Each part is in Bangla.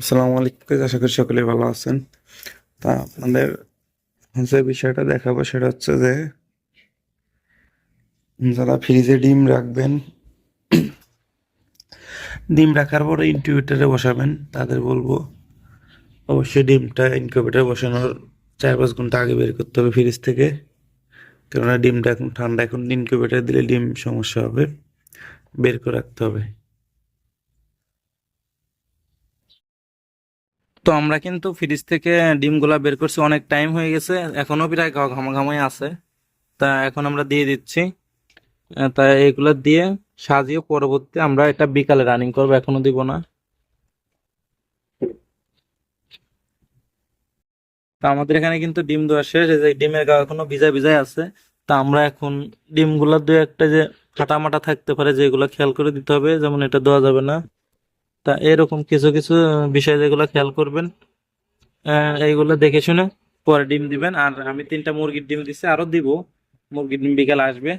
আসসালামু আলাইকুম আশা করি সকলে ভালো আছেন। তা আপনাদের যে বিষয়টা দেখাবো সেটা হচ্ছে যে যারা ফ্রিজে ডিম রাখবেন, ডিম রাখার পরে ইনকিউবেটারে বসাবেন। তাদের বলব, অবশ্যই ডিমটা ইনকিউবেটারে বসানোর চার পাঁচ ঘণ্টা আগে বের করতে হবে ফ্রিজ থেকে। কেননা ডিমটা এখন ঠান্ডা, এখন ইনকিউবেটারে দিলে ডিম সমস্যা হবে, বের করে রাখতে হবে। তো আমরা কিন্তু ফ্রিজ থেকে ডিমগুলা বের করছি, অনেক টাইম হয়ে গেছে, এখনও প্রায় ঘামাঘামাই আছে। তা এখন আমরা দিয়ে দিচ্ছি। তা এগুলো দিয়ে সাজিয়ে পরবর্তী আমরা এটা বিকালে রানিং করব, এখনও দিব না। তা আমাদের এখানে কিন্তু ডিম দেওয়া শেষ, এই যে ডিমের গা এখনও ভিজা ভিজাই আছে। তা আমরা এখন ডিমগুলা দু একটা যে ফাটা মাটা থাকতে পারে, যেগুলো খেয়াল করে দিতে হবে, যেমন এটা দেওয়া যাবে না। তা এরকম কিছু কিছু বিষয় যেগুলো খেয়াল করবেন। এইগুলো দেখে শুনে পরে ডিম দিবেন। আর আমি তিনটা মুরগির ডিম দিছি, আরও দিব। মুরগির ডিম বিকালে আসবে।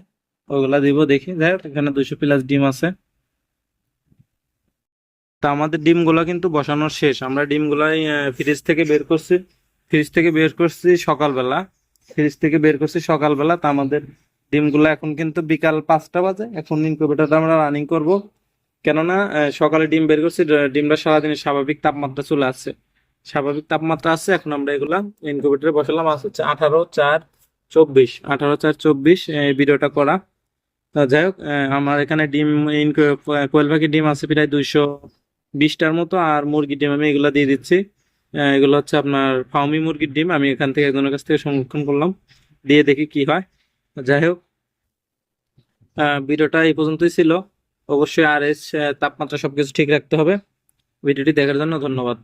ওগুলা দিব দেখি। এখানে দুশো প্লাস ডিম আছে। তা আমাদের ডিমগুলো কিন্তু বসানোর শেষ। আমরা ডিমগুলাই ফ্রিজ থেকে বের করছি। ফ্রিজ থেকে বের করছি সকালবেলা। ফ্রিজ থেকে বের করছি সকালবেলা। তা আমাদের ডিমগুলো এখন কিন্তু বিকাল পাঁচটা বাজে। এখন ইনকিউবেটরটা আমরা রানিং করব। কেননা সকালে ডিম বের করছি ডিমটা সারাদিনের স্বাভাবিক তাপমাত্রা চলে আসছে। স্বাভাবিক তাপমাত্রা আছে, এখন আমরা এগুলা ইনকিউবেটরে বসালাম, আজ হচ্ছে আঠারো চার চব্বিশ। আঠারো চার চব্বিশ এই ভিডিওটা করা। যাই হোক আমার এখানে ডিম কোয়েল পাখির ডিম আছে প্রায় দুইশো বিশটার মতো, আর মুরগির ডিম আমি এগুলো দিয়ে দিচ্ছি। এগুলো হচ্ছে আপনার ফাউমি মুরগির ডিম, আমি এখান থেকে একজনের কাছ থেকে সংরক্ষণ করলাম, দিয়ে দেখি কি হয়। যাই হোক ভিডিওটা এই পর্যন্তই ছিল। অবশ্যই আর এস তাপমাত্রা সবকিছু ঠিক রাখতে হবে। ভিডিওটি দেখার জন্য ধন্যবাদ।